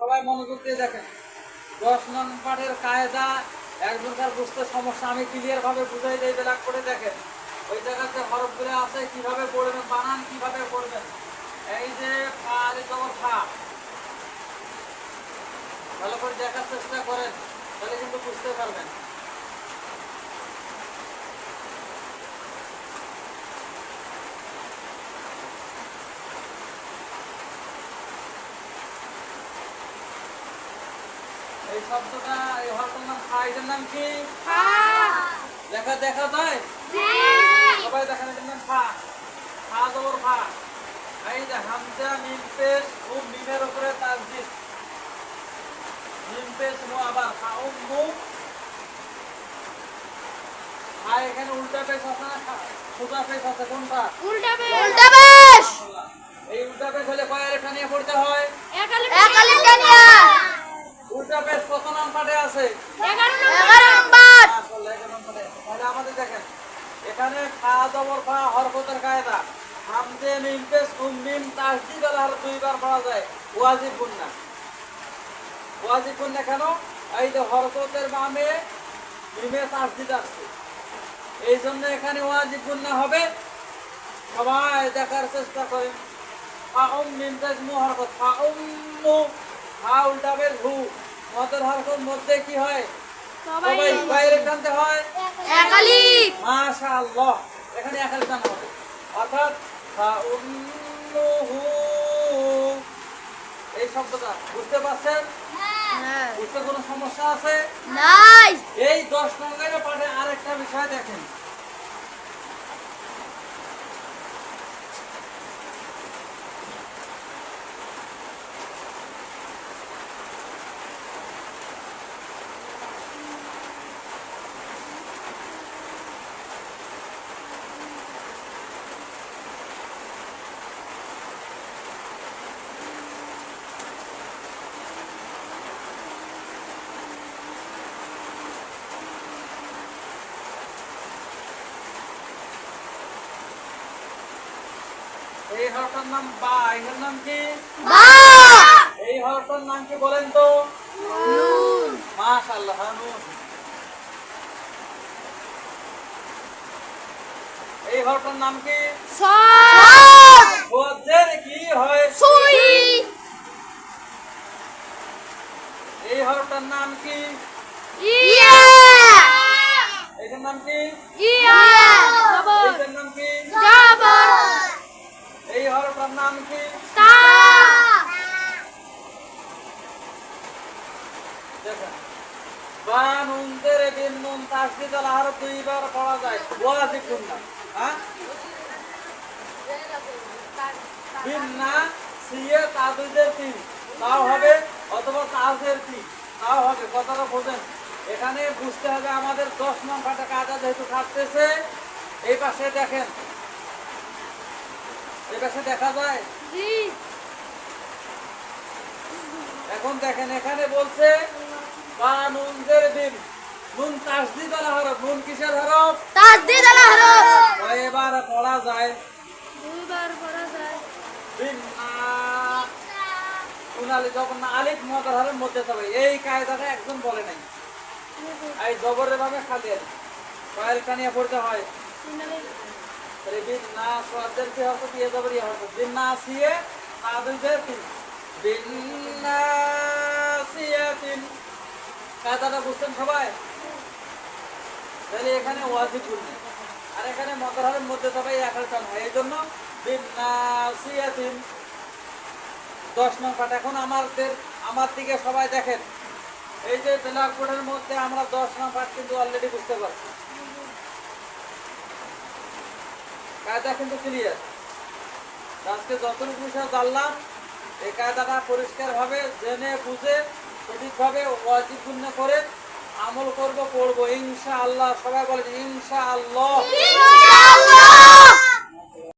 সবাই মনোযোগ দিয়ে দেখেন। দশ নম্বরের কায়দা একজনকার বুঝতে সমস্যা, আমি ক্লিয়ারভাবে বুঝাই দেয় বেলা করে দেখেন। ওই জায়গাতে হরফগুলো আছে, কীভাবে পড়বেন, বানান, কীভাবে পড়বেন। এই যে ভালো করে দেখার চেষ্টা করেন, তাহলে কিন্তু বুঝতে পারবেন। এই শব্দটা এই হরফের নাম এটার নাম কি? দেখা দেখা যায়? সবাই দেখেন এটার নাম ফা। ফা জবর ফা। এই যে হামজা মিম পেশ ও মিমের উপরে তাসদিদ মিম পেশ মু আবার ফা। ও মু। ফা এখানে উল্টা পেশ আছে না? সোজা পেশ আছে কোনটা? উল্টা বেশ এই উল্টা পেশ হলে কয় রেখা নিয়ে পড়তে হয়? উল্টা পেশ নাম পাঠে আছে? এগারো নম্বর। মাশাআল্লাহ, এগারো নম্বরে। তাহলে আমাদের দেখেন এখানে খা জবর ফা হরকতের কায়দা। হামজে মিম পেশ তাসদিদ আল হরফ দুইবার পড়া যায়। ওয়াজিব গুন্না। ওয়াজিব গুন্না কেন? এই যে হরকতের বামে মিমে তাসদিদ আছে এই জন্য এখানে ওয়াজিব গুন্না হবে। সবাই দেখার চেষ্টা করেন। ফা উম মিম পেশ মু হরকত ফা উম মু ফা উল্টা বেশ হু। মদের মধ্যে কি হয়? সবাই বাইরে টানতে হয়? একালিম মাশাআল্লাহ। এখানে একাল টান হবে। অর্থাৎ এই শব্দটা বুঝতে পারছেন? বুঝতে কোনো সমস্যা আছে? নাই। এই দশ নম্বরের পাঠে আরেকটা বিষয় দেখেন। এই হরফটার নাম বা এর নাম কি? বা। এই হরফটার নাম কি বলেন তো? নুন। মাশাআল্লাহ নুন। এই হরফটার নাম কি? সদ সোয়াজের কি হয়? সুই। এই হরফটার নাম কি? ইয়া। এটার নাম কি? ইয়া। এটার নাম কি? জবর এই হরফটার নাম কি তা দেখেন বা নুন তেরে নুন তাসদিদ আল হরফ দুইবার পড়া যায়। ওয়াজিব গুন্না হ্যাঁ? বিন না সিয়ে তাদুদের তিন তাও হবে অথবা তাজের তিন তাও হবে কথাটা বোঝেন। এখানে বুঝতে হবে আমাদের দশ নম্বরটা কাজা যেহেতু থাকতেছে এই পাশে দেখেন। এই পাশে দেখা যায়? এখন দেখেন এখানে বলছে বা নুনদের দিন। নুন তাসদিদ আল হরফ। নুন কিসের হরফ? তাসদিদ আল হরফ। এবার পড়া যায়। দুইবার পড়া যায়। বিন না উনালি যখন না আলিফ মদার হরফ মধ্যে যাবে এই কায়দাটা একজন বলে নাই। এই জবরের ভাবে খালি আছে কয়েল কানিয়া পড়তে হয়। তাহলে বিন না সোয়াদের কি হরফ দিয়ে জবর ইয়ে হরফ? বিন না সিয়ে তাদুদের তিন বিন না সিয়ে তিন কায়দাটা বুঝছেন সবাই? তাহলে এখানে ওয়াজিব গুণ আর এখানে মদরহারের মধ্যে সবাই একাল টান হয়। এই জন্য দশ নং পাঠ। এখন আমাদের, আমার দিকে সবাই দেখেন। এই যে বেলাকপুরের মধ্যে আমরা দশ নং পাঠ কিন্তু অলরেডি বুঝতে পারছি। কায়দা কিন্তু ক্লিয়ার আজকে যতটুকু জানলাম, এই কায়দাটা পরিষ্কারভাবে জেনে বুঝে সঠিকভাবে অতিপূর্ণ পূর্ণ করে আমল করব করব ইনশা আল্লাহ সবাই বলেন ইনশা আল্লাহ